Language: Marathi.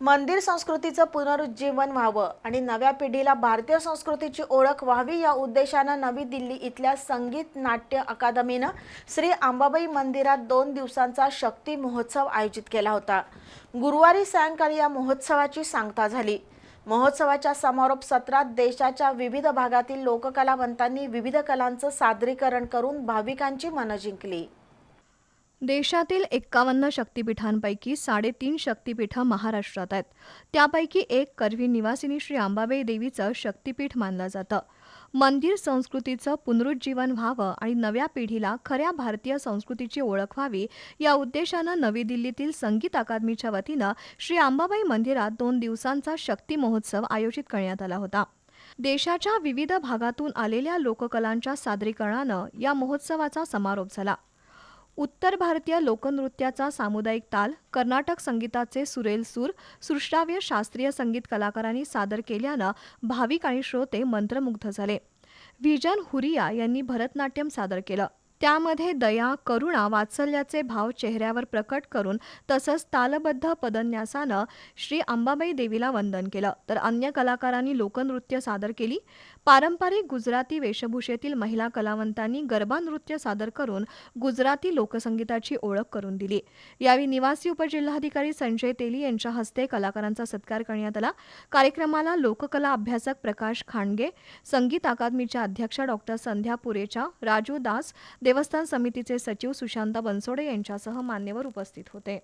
मंदिर संस्कृतीचं पुनरुज्जीवन व्हावं आणि नव्या पिढीला भारतीय संस्कृतीची ओळख व्हावी या उद्देशानं नवी दिल्ली इथल्या संगीत नाट्य अकादमीनं श्री अंबाबाई मंदिरात दोन दिवसांचा शक्ती महोत्सव आयोजित केला होता. गुरुवारी सायंकाळी या महोत्सवाची सांगता झाली. महोत्सवाच्या समारोप सत्रात देशाच्या विविध भागातील लोककलावंतांनी विविध कलांचं सादरीकरण करून भाविकांची मनं जिंकली. देशातील एक्कावन्न शक्तिपीठांपैकी साडेतीन शक्तिपीठं महाराष्ट्रात आहेत. त्यापैकी एक करवी निवासिनी श्री आंबाबाई देवीचं शक्तिपीठ मानलं जातं. मंदिर संस्कृतीचं पुनरुज्जीवन व्हावं आणि नव्या पिढीला खऱ्या भारतीय संस्कृतीची ओळख व्हावी या उद्देशानं नवी दिल्लीतील संगीत अकादमीच्या वतीनं श्री आंबाबाई मंदिरात दोन दिवसांचा शक्ती महोत्सव आयोजित करण्यात आला होता. देशाच्या विविध भागातून आलेल्या लोककलांच्या सादरीकरणानं या महोत्सवाचा समारोप झाला. उत्तर भारतीय लोकनृत्याचा सामुदायिक ताल कर्नाटक संगीताचे सुरेल सूर सृष्टाव्य शास्त्रीय संगीत कलाकारांनी सादर केल्यानं भाविक आणि श्रोते मंत्रमुग्ध झाले. व्हिजन हुरिया यांनी भरतनाट्यम सादर केलं. त्यामध्ये दया करुणा वात्सल्याचे भाव चेहऱ्यावर प्रकट करून तसंच तालबद्ध पदन्यासानं श्री अंबाबाई देवीला वंदन केलं. तर अन्य कलाकारांनी लोकनृत्य सादर केली. पारंपरिक गुजराती वेशभूषेतील महिला कलावंतांनी गरबा नृत्य सादर करून गुजराती लोकसंगीताची ओळख करून दिली. यावेळी निवासी उपजिल्हाधिकारी संजय तेली यांच्या हस्ते कलाकारांचा सत्कार करण्यात आला. कार्यक्रमाला लोककला अभ्यासक प्रकाश खांडगे संगीत अकादमीच्या अध्यक्षा डॉक्टर संध्या पुरेचा राजू दास देवस्थान समितीचे सचिव सुशांत बनसोडे यांच्यासह मान्यवर उपस्थित होते.